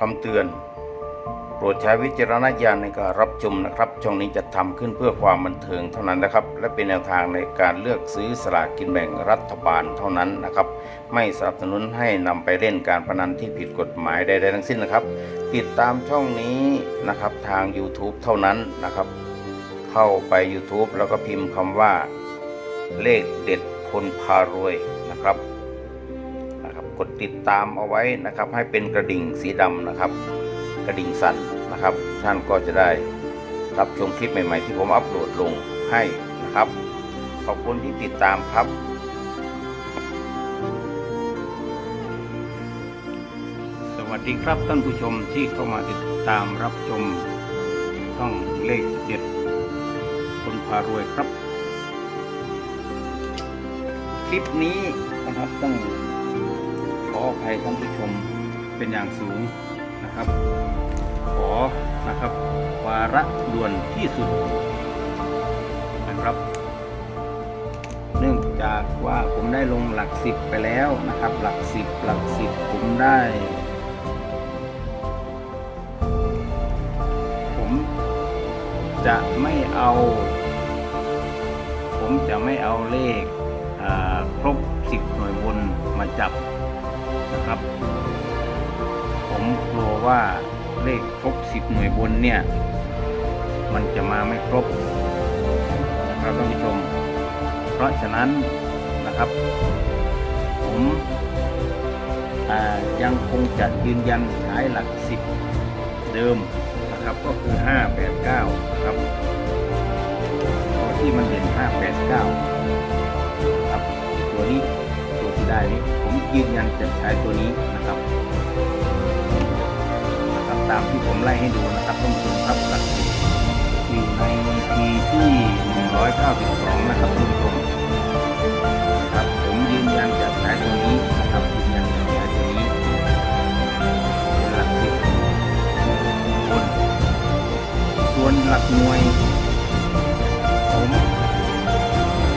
คำเตือน โปรดใช้วิจารณญาณในการรับชมนะครับ ช่องนี้จะทำขึ้นเพื่อความบันเทิงเท่านั้นนะครับ และเป็นแนวทางในการเลือกซื้อสลากกินแบ่งรัฐบาลเท่านั้นนะครับ ไม่สนับสนุนให้นำไปเล่นการพนันที่ผิดกฎหมายใดๆทั้งสิ้นนะครับ ติดตามช่องนี้นะครับทาง YouTube เท่านั้นนะครับ เข้าไป YouTube แล้วก็พิมพ์คำว่าเลขเด็ดคนพารวยนะครับนะครับ กดติดตามเอาไว้นะครับ ให้เป็นกระดิ่งสีดำนะครับ กระดิ่งสั่นนะครับ ท่านก็จะได้รับชมคลิปใหม่ ๆ ที่ผมอัปโหลดลงให้นะครับ ขอบคุณที่ติดตามครับสวัสดีครับท่านผู้ชมที่เข้ามาติดตามรับชมช่องเลขเด็ดคนพารวยครับ คลิปนี้นะครับต้อง ขออภัยท่านผู้ชมเป็นอย่างสูงนะครับ ขอนะครับวาระด่วนที่สุดนะครับ เนื่องจากว่าผมได้ลงหลักสิบไปแล้วนะครับ หลักสิบหลักสิบผมได้ ผมจะไม่เอา ผมจะไม่เอาเลขครบสิบหน่วยบนมาจับ ครับ ผมกลัวว่าเลขครบสิบหน่วยบนเนี่ย มันจะมาไม่ครบนะครับท่านผู้ชม เพราะฉะนั้นนะครับ ผมยังคงจะยืนยันใช้หลักสิบเดิมนะครับก็คือ 5 8 9 ครับตัวที่มันเด่น5 8 9 ครับ ตัวนี้ตัวที่ได้นี้ ยืนยันจะใช้ตัวนี้นะครับนะครับ ตามที่ผมไล่ให้ดูนะครับท่านผู้ชมครับหลักสิบอยู่ในปีที่192นะครับท่านผู้ชมนะครับผมยืนยันจะใช้ตัวนี้นะครับยืนยันจะใช้ตัวนี้เป็นหลักสิบบนส่วนหลักหน่วยผม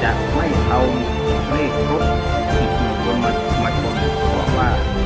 จะไม่เอาเลขครบสิบ ว่า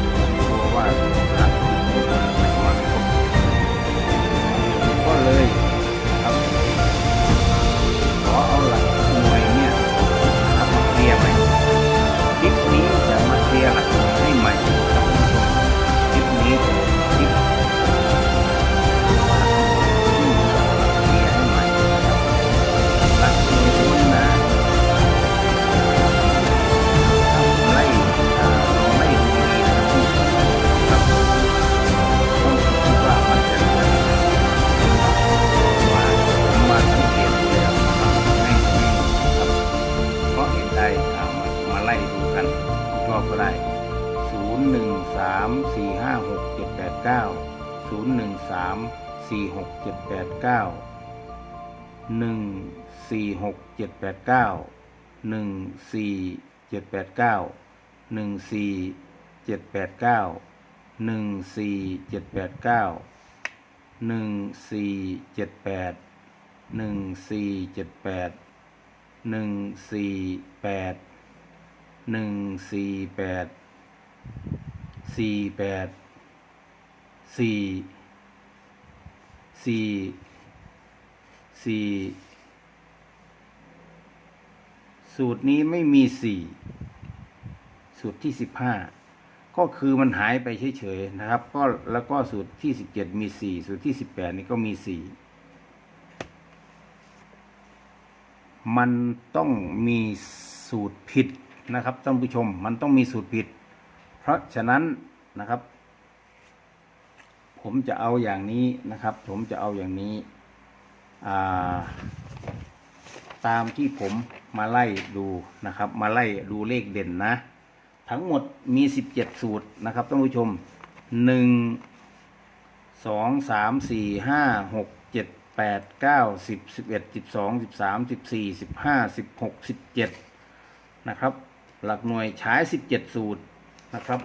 แปดเก้าหนึ่งสี่หกเจ็ดแปดเก้าหนึ่งสี่เจ็ดแปดเก้าหนึ่งสี่เจ็ดแปดเก้าหนึ่งสี่เจ็ดแปดเก้าหนึ่งสี่เจ็ดแปดหนึ่งสี่เจ็ดแปดหนึ่งสี่แปดหนึ่งสี่แปดสี่แปดสี่ สี่สี่สูตรนี้ไม่มีสี่สูตรที่สิบห้าก็คือมันหายไปเฉยๆนะครับ ก็แล้วก็สูตรที่สิบเจ็ดมีสี่สูตรที่สิบแปดนี่ก็มีสี่มันต้องมีสูตรผิดนะครับท่านผู้ชม มันต้องมีสูตรผิด เพราะฉะนั้นนะครับ ผมจะเอาอย่างนี้นะครับ ผมจะเอาอย่างนี้าตามที่ผมมาไล่ดูนะครับ มาไล่ดูเลขเด่นนะ ทั้งหมดมี17สูตรนะครับท่านผู้ชม1 2 3 4 5 6 7 8 9 10 11 12 13 14 15 16 17นะครับ หลักหน่วยใช้17สูตรนะครับ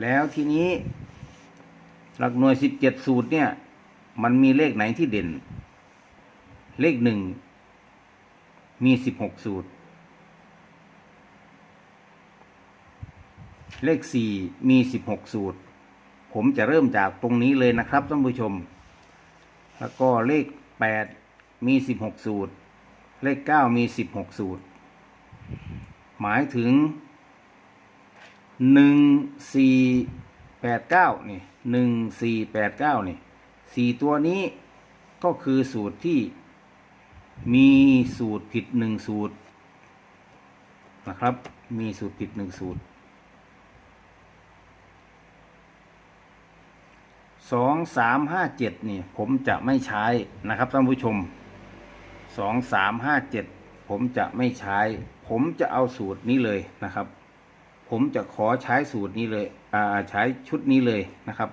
แล้วทีนี้ หลักหน่วย17สูตรเนี่ย มันมีเลขไหนที่เด่น เลขหนึ่งมีสิบหกสูตร เลขสี่มีสิบหกสูตร ผมจะเริ่มจากตรงนี้เลยนะครับท่านผู้ชม แล้วก็เลขแปดมีสิบหกสูตร เลขเก้ามีสิบหกสูตร หมายถึงหนึ่งสี่แปดเก้านี่ หนึ่งสี่แปดเก้านี่สี่ตัวนี้ก็คือสูตรที่มีสูตรผิดหนึ่งสูตรนะครับ มีสูตรผิดหนึ่งสูตรสองสามห้าเจ็ดนี่ผมจะไม่ใช้นะครับท่านผู้ชมสองสามห้าเจ็ดผมจะไม่ใช้ ผมจะเอาสูตรนี้เลยนะครับ ผมจะขอใช้สูตรนี้เลย ใช้ชุดนี้เลยนะครับ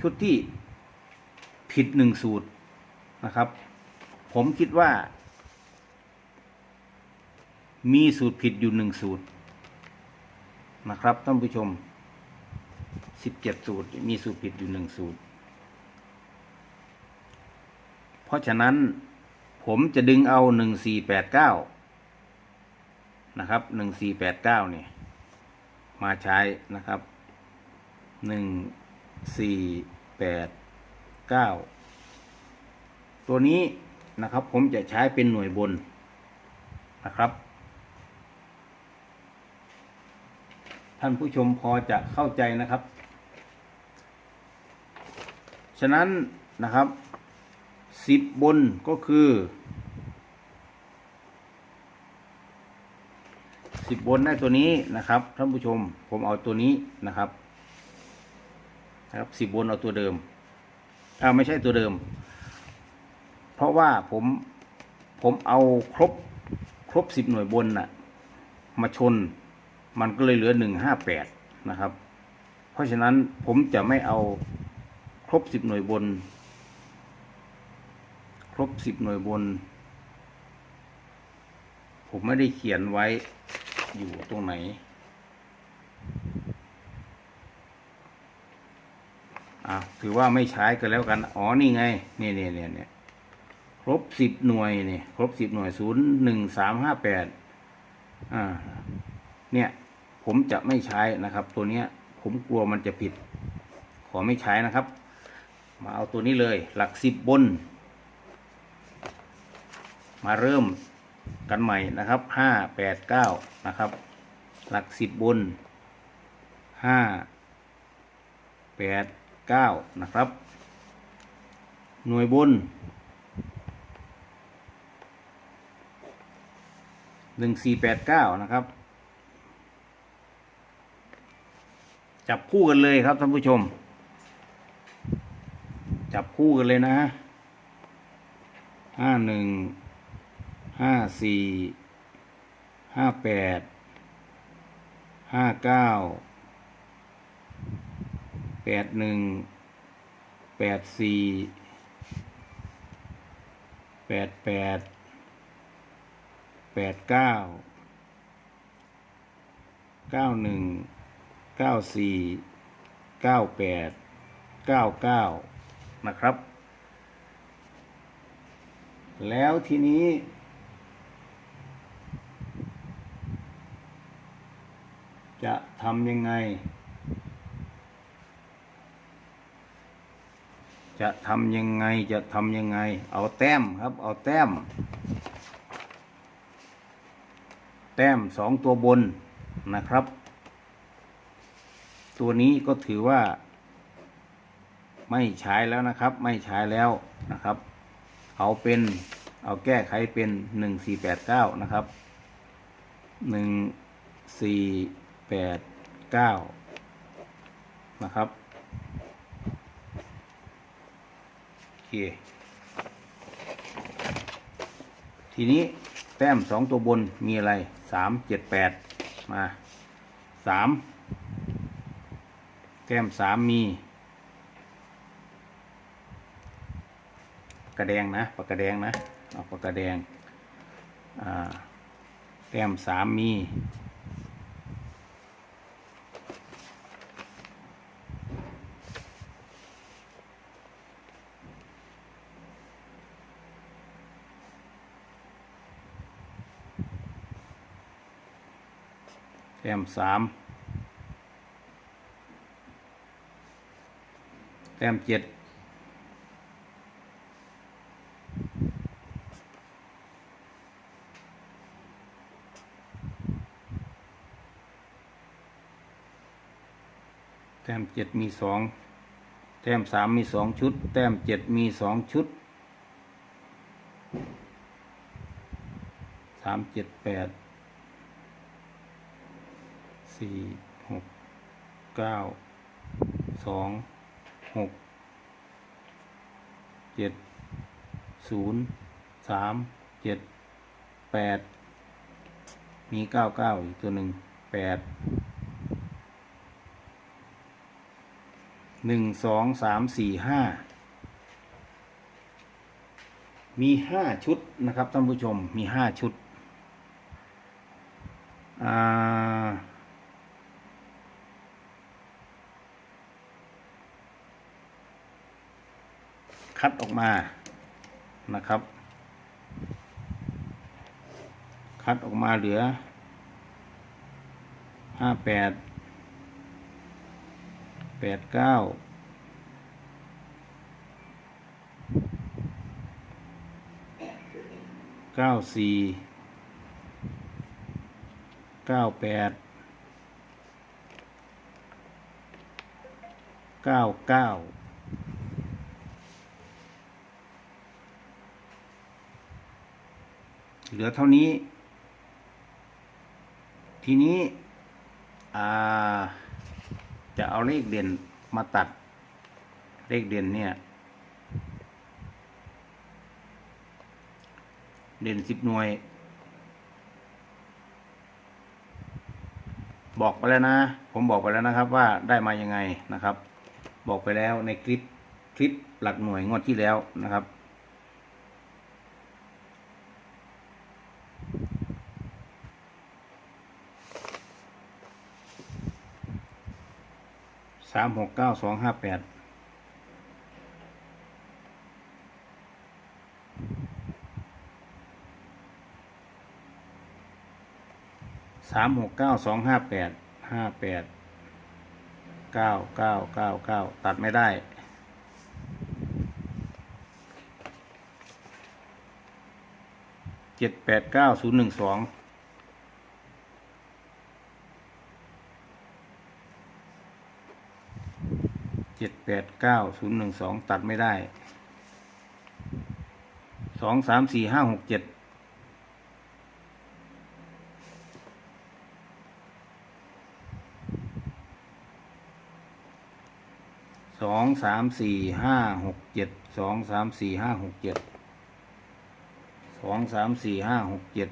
ชุดที่ผิดหนึ่งสูตรนะครับ ผมคิดว่า มีสูตรผิดอยู่หนึ่งสูตรนะครับท่านผู้ชมสิบเจ็ดสูตร มีสูตรผิดอยู่หนึ่งสูตร เพราะฉะนั้นผมจะดึงเอาหนึ่งสี่แปดเก้านะครับหนึ่งสี่แปดเก้าเนี่ยมาใช้นะครับ หนึ่งสี่แปดเก้าตัวนี้นะครับผมจะใช้เป็นหน่วยบนนะครับ ท่านผู้ชมพอจะเข้าใจนะครับ ฉะนั้นนะครับสิบบนก็คือสิบบนได้ตัวนี้นะครับท่านผู้ชมผมเอาตัวนี้นะครับ นะครับสิบบนเอาตัวเดิมอ่าไม่ใช่ตัวเดิม เพราะว่าผมผมเอาครบครบสิบหน่วยบนน่ะมาชนมันก็เลยเหลือหนึ่งห้าแปดนะครับ เพราะฉะนั้นผมจะไม่เอาครบสิบหน่วยบน ครบสิบหน่วยบน ผมไม่ได้เขียนไว้อยู่ตรงไหน อะถือว่าไม่ใช้กันแล้วกัน อ๋อ นี่ไง นี่นี่เนี่ยเนี่ยครบสิบหน่วยนี่ครบสิบหน่วยศูนย์หนึ่งสามห้าแปดอ่า เนี่ย ผมจะไม่ใช้นะครับ ตัวเนี้ย ผมกลัวมันจะผิด ขอไม่ใช้นะครับ มาเอาตัวนี้เลย หลักสิบบน มาเริ่มกันใหม่นะครับห้าแปดเก้านะครับ หลักสิบบนห้าแปด 9 นะครับ หน่วยบน 1489 นะครับ จับคู่กันเลยครับท่านผู้ชม จับคู่กันเลยนะ 51 54 58 59 แปดหนึ่งแปดสี่แปดแปดแปดเก้าเก้าหนึ่งเก้าสี่เก้าแปดเก้าเก้านะครับ แล้วทีนี้จะทำยังไง จะทำยังไงจะทำยังไง เอาแต้มครับ เอาแต้ม แต้มสองตัวบนนะครับ ตัวนี้ก็ถือว่า ไม่ใช้แล้วนะครับ ไม่ใช้แล้วนะครับ เอาเป็นเอาแก้ไขเป็นหนึ่งสี่แปดเก้านะครับหนึ่งสี่แปดเก้านะครับ ทีนี้แต้มสองตัวบนมีอะไรสามเจ็ดแปดมาสามแต้มสามมีกระแดงนะปากกระแดงนะเอาปากกระแดงแต้มสามมี มสามแต้มเจ็ดแต้มเจ็ดมีสองแต้มสามมีสองชุด แต้มเจ็ดมีสองชุดสามเจ็ดแปด สี่หกเก้าสองหกเจ็ดศูนย์สามเจ็ดแปดมีเก้าเก้าอีกตัวหนึ่งแปดหนึ่งสองสามสี่ห้ามีห้าชุดนะครับท่านผู้ชมมีห้าชุดอ่า คัดออกมานะครับ คัดออกมาเหลือห้าแปดแปดเก้าเก้าสี่เก้าแปดเก้าเก้า เหลือเท่านี้ ทีนี้จะเอาเลขเด่นมาตัดเลขเด่นเนี่ย เด่นสิบหน่วย บอกไปแล้วนะ ผมบอกไปแล้วนะครับว่าได้มายังไงนะครับ บอกไปแล้วในคลิปคลิปหลักหน่วยงวดที่แล้วนะครับ สามหกเก้าสองห้าแปดสามหกเก้าสองห้าแปดห้าแปดเก้าเก้าเก้าเก้าตัดไม่ได้เจ็ดแปดเก้าศูนย์หนึ่งสอง เจ็ด แปดเก้าศูนย์หนึ่งสองตัดไม่ได้สองสามสี่ห้าหกเจ็ดสองสามสี่ห้าหกเจ็ดสองสามสี่ห้าหกเจ็ดสองสามสี่ห้าหกเจ็ด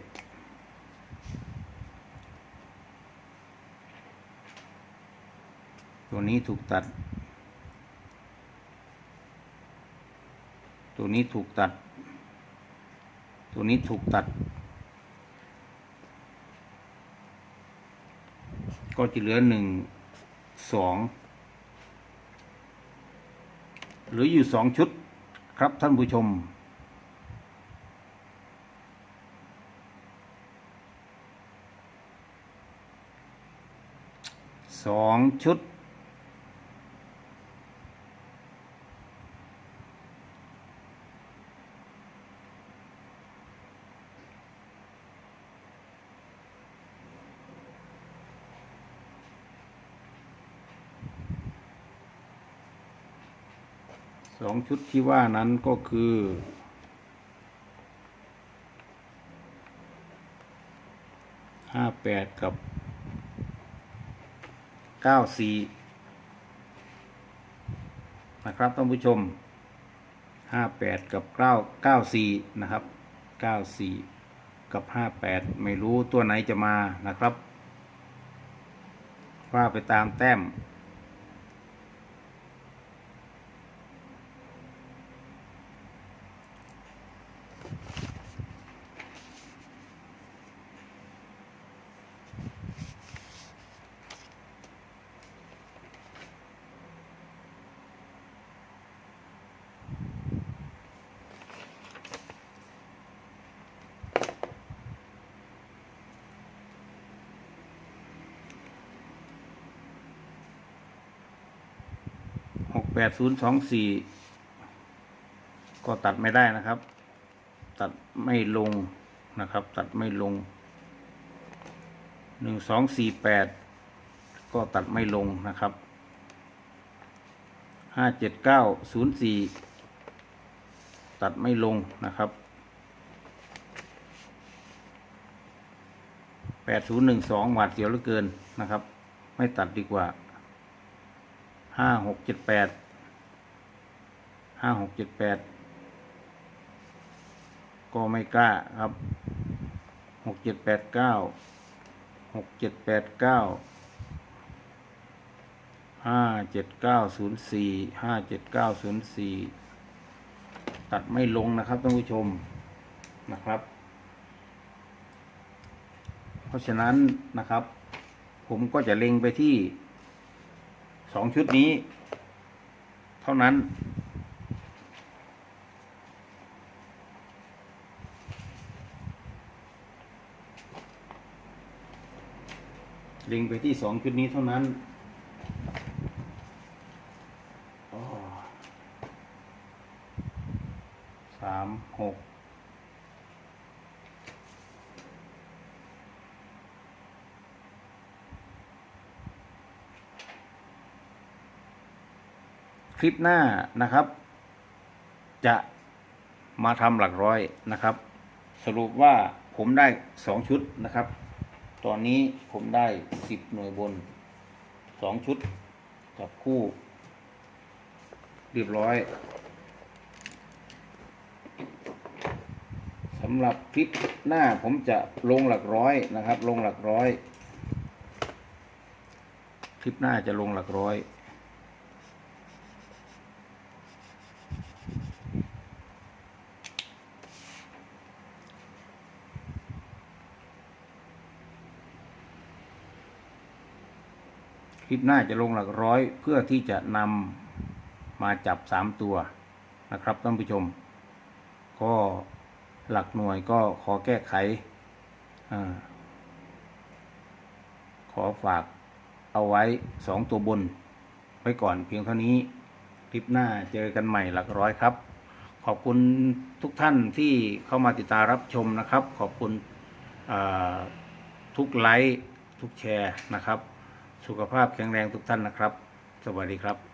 ตัวนี้ถูกตัด ตัวนี้ถูกตัด ตัวนี้ถูกตัด ก็จะเหลือหนึ่งสองหลืออยู่สองชุดครับท่านผู้ชม สองชุด สองชุดที่ว่านั้นก็คือห้าแปดกับเก้าสี่นะครับท่านผู้ชมห้าแปดกับเก้าเก้าสี่นะครับเก้าสี่กับห้าแปดไม่รู้ตัวไหนจะมานะครับ ว่าไปตามแต้ม ดศูนย์สองสี่ก็ตัดไม่ได้นะครับ ตัดไม่ลงนะครับ ตัดไม่ลงหนึ่งสองสี่แปดก็ตัดไม่ลงนะครับห้าเจ็ดเก้าศูนย์สี่ตัดไม่ลงนะครับแปดศูนย์หนึ่งสองหวาดเสียวเหลือเกินนะครับ ไม่ตัดดีกว่าห้าหกเจ็ดแปด ห้าหกเจ็ดแปดก็ไม่กล้าครับหกเจ็ดแปดเก้าหกเจ็ดแปดเก้าห้าเจ็ดเก้าศูนย์สี่ห้าเจ็ดเก้าศูนย์สี่ตัดไม่ลงนะครับท่านผู้ชมนะครับ เพราะฉะนั้นนะครับ ผมก็จะเล็งไปที่สองชุดนี้ เท่านั้น เล็งไปที่สองชุดนี้เท่านั้นสามหกคลิปหน้านะครับ จะมาทำหลักร้อยนะครับ สรุปว่าผมได้สองชุดนะครับ ตอนนี้ผมได้สิบหน่วยบนสองชุดกับคู่ เรียบร้อยสำหรับคลิปหน้าผมจะลงหลักร้อยนะครับ ลงหลักร้อย คลิปหน้าจะลงหลักร้อย ลิปหน้าจะลงหลักร้อยเพื่อที่จะนำมาจับสามตัวนะครับท่านผู้ชม ก็หลักหน่วยก็ขอแก้ไขอขอฝากเอาไว้สองตัวบน ไว้ก่อนเพียงเท่านี้คลิปหน้าเจอกันใหม่หลักร้อยครับ ขอบคุณทุกท่านที่เข้ามาติดตามรับชมนะครับ ขอบคุณทุกไลค์ทุกแชร์นะครับ สุขภาพแข็งแรงทุกท่านนะครับ สวัสดีครับ